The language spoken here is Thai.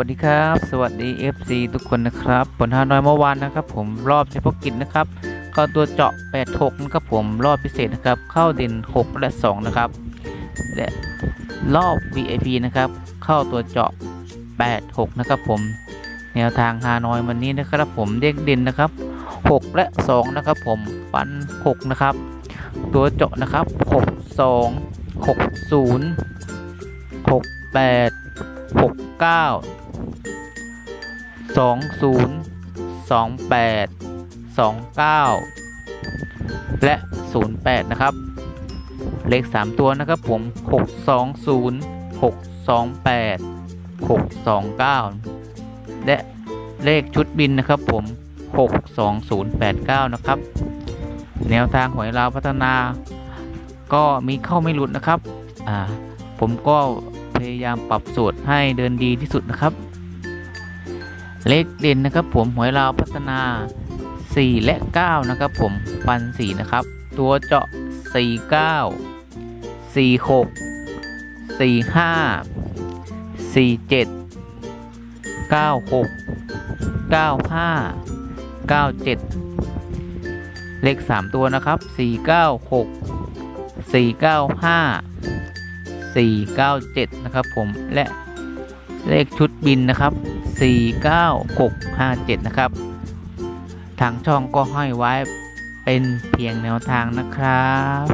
วัสดีครับ สวัสดี FC ทุกคนนะครับ ผลฮานอยเมื่อวานนะครับ ผมรอบเฉพาะกิจนะครับเข้าตัวเจาะ86นะครับผมรอบพิเศษนะครับ เข้าเด่น6และ2นะครับและรอบ VIP นะครับ เข้าตัวเจาะ86นะครับผมแนวทางฮานอยวันนี้นะครับผมเด็กเด่นนะครับ 6 และ 2 นะครับผมฟัน 6 นะครับ ตัวเจาะนะครับ 62 60 68หกเก้า สองศูนย์สองแปดสองเก้าและศูนย์แปดนะครับ เลขสามตัวนะครับผมหกสองศูนย์หกสองแปดหกสองเก้าและเลขชุดบินนะครับผมหกสองศูนย์แปดเก้านะครับ แนวทางหวยลาวพัฒนา ก็มีเข้าไม่หลุดนะครับ อ่า ผมก็พยายามปรับสูตรให้เดินดีที่สุดนะครับ เลขเด่นนะครับผมหวยลาวพัฒนา 4 และ 9 นะครับผมฟัน 4 นะครับ ตัวเจาะ 49 46 45 47 96 95 97 เลข 3 ตัวนะครับ 496 495 497 นะครับผมและเลขชุดบินนะครับ 49657 นะครับ ทางช่องก็ให้ไว้เป็นเพียงแนวทางนะครับ